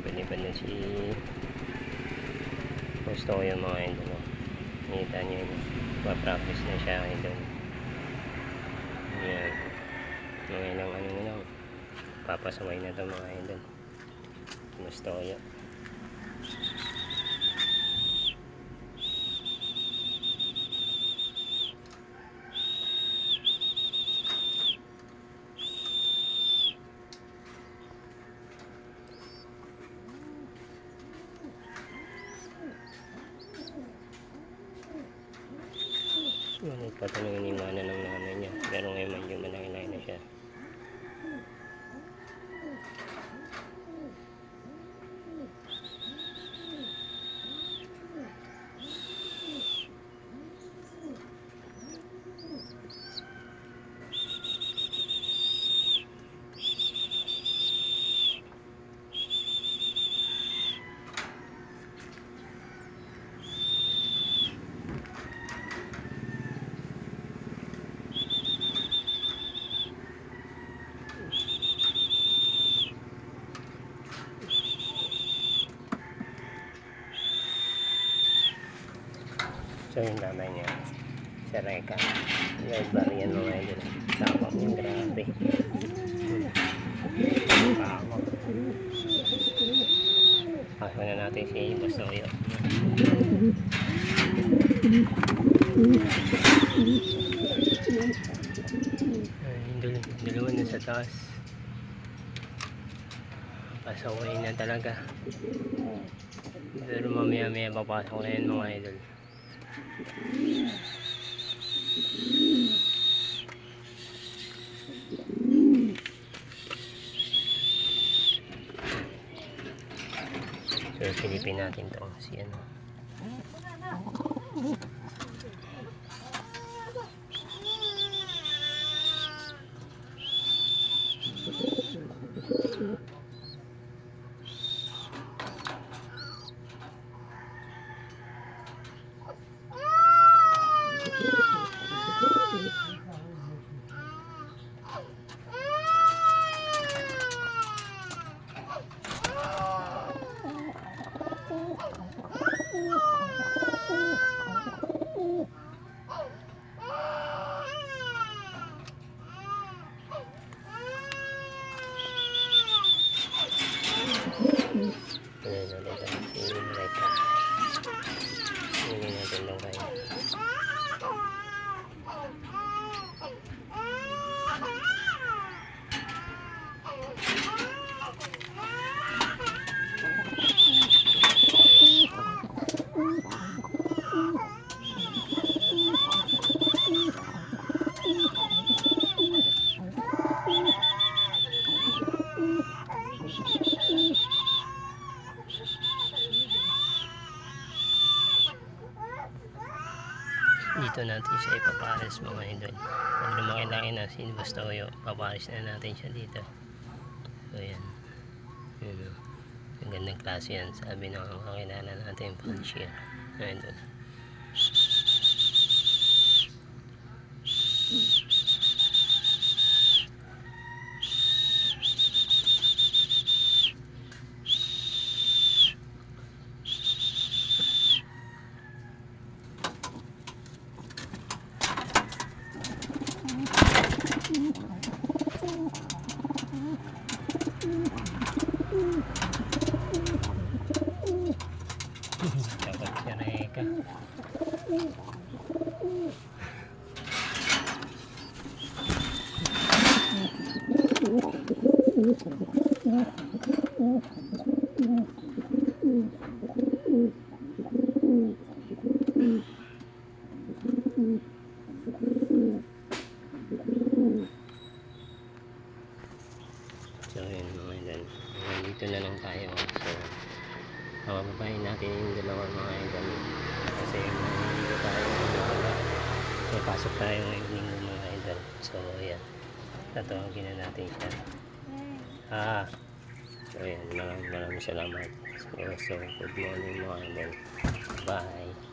Nalipad-lipad na si gusto ko yung mga idol. Nakita niyo yun. Pa-practice na siya idol. Yan. Mga ilang ano na lang. Papasaway na to mga idol. Gusto ko yun. Pa ito nang iniwanan ng nanay niya. Pero ngayon medyo malaki-laki na siya. So yung nanay niya. Si Reka. Yung bar yan mga idol. Tawag niya. Grabe. Pasok na natin si Basoyo. Dul dalawa na sa taas. Pasaway na talaga. Pero mamaya maya papasok na yan mga idol. So, silipin natin to si ano. Ayan, ulit ang si Reka. Hindi natin lang kayo. Dito natin siya ipapares mga idol. Pag lumaki-laki na si Bastoyo, papares na natin siya dito. So yan. Yun o. Ang gandang klase yan. Sabi ng mga kakilala natin, Panshir. Idol. Mm-hmm. Papapayin natin yung dalawa mga idol. Kasi may tayo wala. May pasok tayo ngayong linggo mga idol. So yan. Tatawagin na natin siya. Ah. So yan. Maraming maraming salamat. So, so good morning mga idol. Bye.